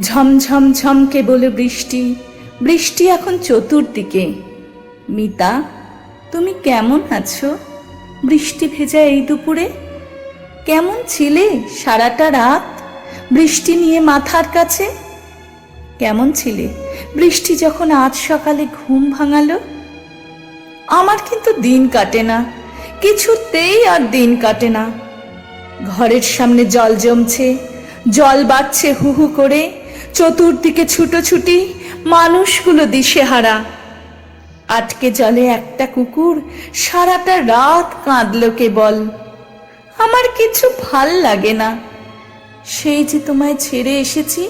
ঝমঝম ঝমকে বলে বৃষ্টি বৃষ্টি এখন চতুর্দিকে। মিতা, তুমি কেমন আছো? বৃষ্টি ভেজা এই দুপুরে? কেমন ছিলে সারাটা রাত? বৃষ্টি নিয়ে মাথার কাছে? কেমন ছিলে? বৃষ্টি যখন আজ সকালে ঘুম ভাঙালো? আমার কিন্তু দিন কাটে না, কিছুতেই আর দিন কাটে না। ঘরের সামনে জল জমছে, জল বাড়ছে হু হু করে। চতুর্দিকে ছুটোছুটি, মানুষগুলো দিশেহারা। আটকে জলে একটা কুকুর সারাটা রাত কাঁদলো কেবল। আমার কিছু ভালো লাগে না। সেই যে তোমায় ছেড়ে এসেছি,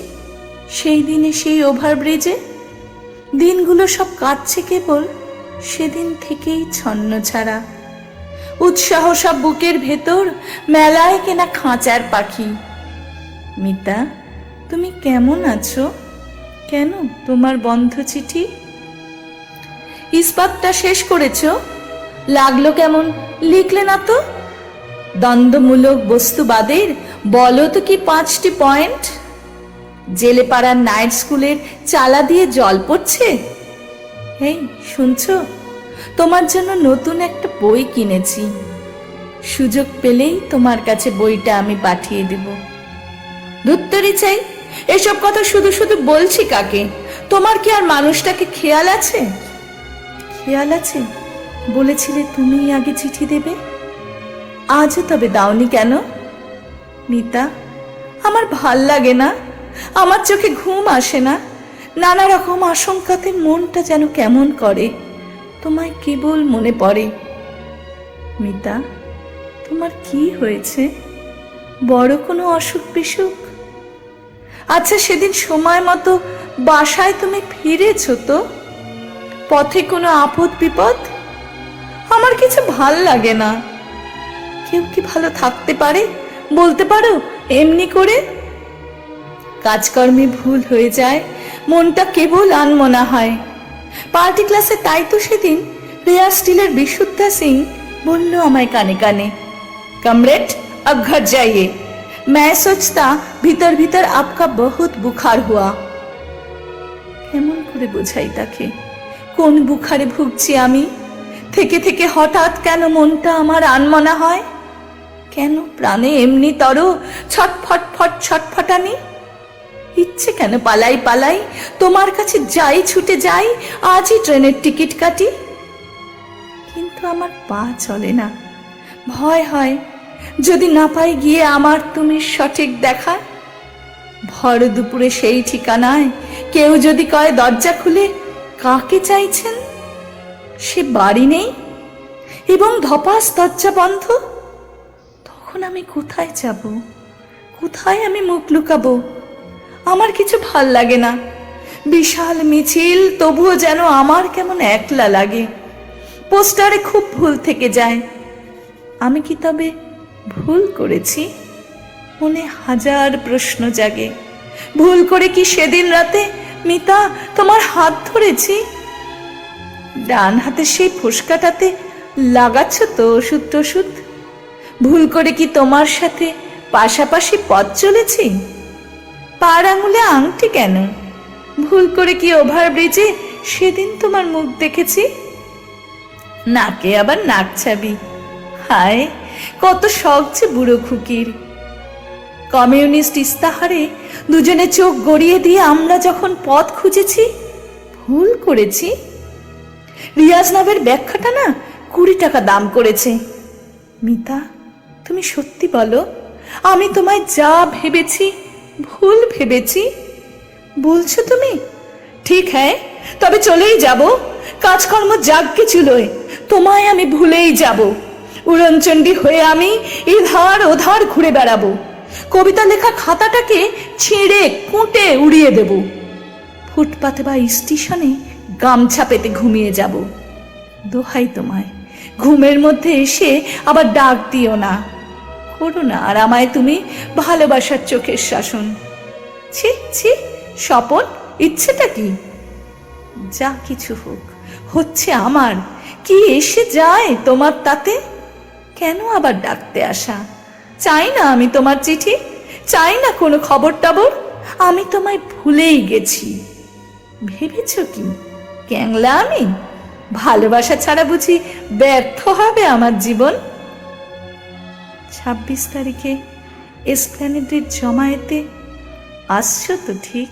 সেই দিনে সেই ওভারব্রিজে, দিনগুলো সব কাটছে কেবল সেদিন থেকেই ছন্ন ছাড়া। উৎসাহ সব বুকের ভেতর, মেলায় কেনা খাঁচার পাখি। মিতা তুমি কেমন আছো? কেন তোমার বন্ধ চিঠি? ইস্পাতটা শেষ করেছ? লাগল কেমন? লিখলে না তো? দ্বন্দ্বমূলক বস্তুবাদের বলো তো কি পাঁচটি পয়েন্ট? জেলে পাড়ার নাইট স্কুলের চালা দিয়ে জল পড়ছে? এই শুনছো? তোমার জন্য নতুন একটা বই কিনেছি। সুযোগ পেলেই তোমার কাছে বইটা আমি পাঠিয়ে দেব। ধুত্তরি চাই। এসব কথা শুধু শুধু বলছি কাকে? তোমার কি আর মানুষটাকে খেয়াল আছে? খেয়াল আছে? বলেছিলে তুমিই আগে চিঠি দেবে? আজও তবে দাওনি কেন? মিতা, আমার ভালো লাগে না। আমার চোখে ঘুম আসে না। নানা রকম আশঙ্কাতে মনটা যেন কেমন করে। তোমায় কেবল মনে পড়ে। মিতা, তোমার কি হয়েছে? বড় কোনো অসুখ বিসুখ আচ্ছা সেদিন সময় মতো বাসায় তুমি ফিরেছো তো পথে কোনো আপদ বিপদ আমার কিছু ভাল লাগে না কেউ কি ভালো থাকতে পারে বলতে পারো এমনি করে কাজকর্মে ভুল হয়ে যায় মনটা কেবল আনমনা হয় পার্টি ক্লাসে তাই তো সেদিন রেয়ার স্টিলের বিশুদ্ধা সিং বলল আমায় কানে কানে कमरेड अब घर जाइए मैं सोचता भीतर भीतर आपका बहुत बुखार हुआ কেমন করে বোঝাই তাকে কোন বুখারে ভুগছি আমি থেকে থেকে হঠাৎ কেন মনটা আমার আনমনা হয় কেন প্রাণে এমনি তর ছটফট ফট ছটফটানি ইচ্ছে কেন পালাই পালাই তোমার কাছে যাই ছুটে যাই আজই ট্রেনের টিকিট কাটি কিন্তু আমার পা চলে না ভয় হয় যদি না পাই গিয়ে আমার তুমি সঠিক দেখা? ভর দুপুরে সেই ঠিকানায় কেউ যদি কয় দরজা খুলে, কাকে চাইছেন? সে বাড়ি নেই? এবং ধপাস দরজা বন্ধ? তখন আমি কোথায় যাব? কোথায় আমি মুখ লুকাবো? আমার কিছু ভালো লাগে না। বিশাল মিছিল, তবুও যেন আমার কেমন একলা লাগে। পোস্টারে খুব ভুল থেকে যায়। আমি কি তবে ভুল করেছি? মনে হাজার প্রশ্ন জাগে। ভুল করে কি সেদিন রাতে মিতা তোমার হাত ধরেছি? ডান হাতে সেই ফুসকাটাতে লাগাচ্ছ তো ওষুধ টষুধ? ভুল করে কি তোমার সাথে পাশাপাশি পথ চলেছি? পার আঙুলে আংটি কেন? ভুল করে কি ওভারব্রিজে সেদিন তোমার মুখ দেখেছি? নাকে আবার নাক ছাবি হায় কত শখ যে বুড়ো খুকির। কমিউনিস্ট ইস্তাহারে দুজনে চোখ গড়িয়ে দিয়ে আমরা যখন পথ খুঁজেছি, ভুল করেছি। রিয়াজ নামের ব্যাখ্যাটা না কুড়ি টাকা দাম করেছে। মিতা, তুমি সত্যি বলো, আমি তোমায় যা ভেবেছি, ভুল ভেবেছি, বলছো তুমি? ঠিক হ্যাঁ তবে চলেই যাব। কাজকর্ম যাগ্যে চুলোয় তোমায় আমি ভুলেই যাব। উড়নচণ্ডী হয়ে আমি এধার ওধার ঘুরে বেড়াবো। কবিতা লেখা খাতাটাকে ছিঁড়ে কুঁটে উড়িয়ে দেব। ফুটপাতে বা স্টেশনে গামছা পেতে ঘুমিয়ে যাব। দোহাই তোমায়, ঘুমের মধ্যে এসে আবার ডাক দিও না। করো না আর আমায় তুমি ভালোবাসার চোখের শাসন। ছি ছি, স্বপন, ইচ্ছেটা কি? যা কিছু হোক, হচ্ছে আমার। কি এসে যায় তোমার তাতে? কেন আবার ডাকতে আসা? চাই না আমি তোমার চিঠি, চাই না কোনো খবর টবর, আমি তোমায় ভুলেই গেছি। ভেবেছ কি? ক্যাংলা আমি? ভালোবাসা ছাড়া বুঝি ব্যর্থ হবে আমার জীবন? ছাব্বিশ তারিখে এসপ্ল্যানেডের জমায়েতে আসছো তো ঠিক?